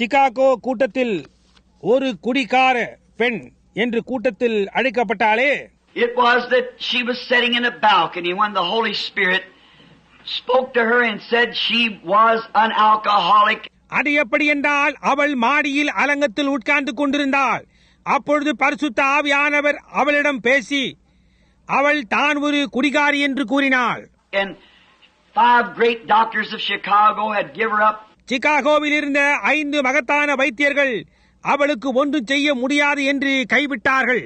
Chicago கூட்டத்தில் ஒரு குடிகார பெண் என்று கூட்டத்தில் அழைக்கப்பட்டாளே It was that she was sitting in a balcony when the Holy Spirit spoke to her and said she was an alcoholic. அது எப்படி என்றால் அவள் மாடியில் அலங்கத்தில் உட்கார்ந்து கொண்டிருந்தாள் அப்பொழுது பரிசுத்த ஆவியானவர் அவளிடம் பேசி அவள் தான் ஒரு குடிகாரி என்று கூறினாள் And five great doctors of Chicago had given her up. சிகாகோவில் இருந்த ஐந்து மகத்தான வைத்தியர்கள் அவளுக்கு ஒன்றும் செய்ய முடியாது என்று கைவிட்டார்கள்.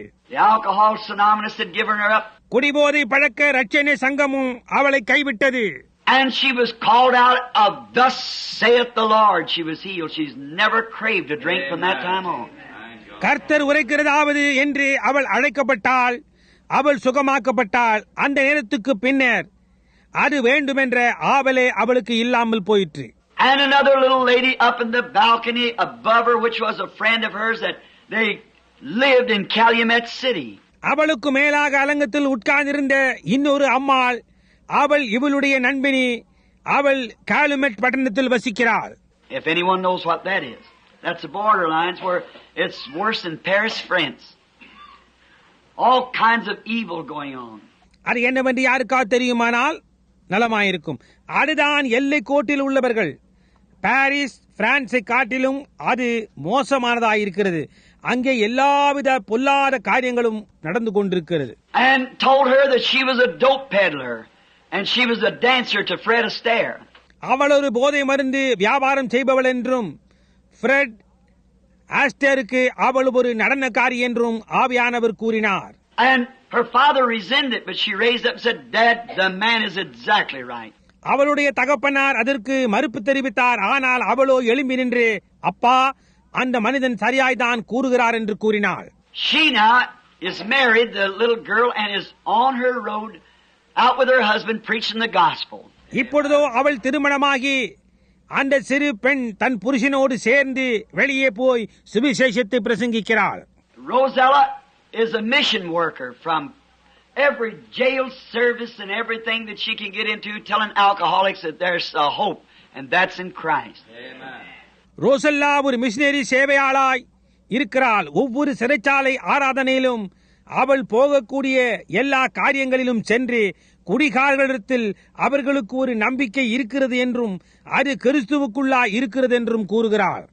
குடிபோதை பழக்க ரட்சணை சங்கமும் அவளை கைவிட்டது And she was called out of thus saith the Lord. She was healed. She's never craved a drink from that time on. கர்த்தர் உரைக்கிறதாவது என்று அவள் அழைக்கப்பட்டாள் அவள் சுகமாக்கப்பட்டாள் அந்த நேரத்துக்கு பின்னர் அது வேண்டுமென்ற ஆவலே அவளுக்கு இல்லாமல் போயிற்று And another little lady up in the balcony above her, which was a friend of hers that they lived in Calumet City. அவளுக்கு மேலாக அலங்கத்தில் உட்கார்ந்திருந்த இன்னொரு அம்மாள் அவள் இவளுடைய நண்பினி அவள் காலுமெட் பட்டணத்தில் வசிக்கிறாள் If anyone knows what that is. That's the borderlines where it's worse than Paris, France. All kinds of evil going on. அது என்னவென்று யாருக்காவது தெரியுமானால் நலமாயிருக்கும் அதுதான் எல்லை கோட்டில் உள்ளவர்கள் பாரிஸ் பிரான்ஸை காட்டிலும் அது மோசமானதாயிருக்கிறது அங்கே எல்லாவித பொல்லாத காரியங்களும் நடந்து கொண்டிருக்கிறது And told her that she was a dope peddler and she was a dancer to Fred Astaire. அவள் ஒரு போதை மருந்து வியாபாரம் செய்பவள் என்றும் ஃப்ரெட் ஆஸ்டருக்கு அவள் ஒரு நடனக்காரி என்றும் ஆவியானவர் கூறினார் And her father resented but she raised up and said, Dad, the man is exactly right. அவளுடைய தகப்பனார் அதற்கு மறுப்பு தெரிவித்தார். ஆனால் அவளோ எழும்பி நின்று அப்பா அந்த மனிதன் சரியாய்தான் கூறுகிறார் என்று கூறினாள். She now is married, the little girl, and is on her road out with her husband preaching the gospel. இப்பொழுதோ அவள் திருமணமாகி அந்த சிறு பெண் தன் புருஷனோடு சேர்ந்து வெளியே போய் சுவிசேஷத்தை பிரசங்கிக்கிறாள். Rosella is a mission worker from every jail service and everything that she can get into telling alcoholics that there's a hope, and that's in Christ. ரோசல்லா ஒரு மிஷினரி சேவையாளாய் இருக்கிறாள். ஒவ்வொரு சிறைச்சாலை ஆராதனையிலும் அவள் போகக்கூடிய எல்லா காரியங்களிலும் சென்று குடிகாரர்களிடத்தில் அவர்களுக்கு ஒரு நம்பிக்கை இருக்கிறது என்றும் அது கிறிஸ்துவுக்குள்ளா இருக்கிறது என்றும் கூறுகிறாள்.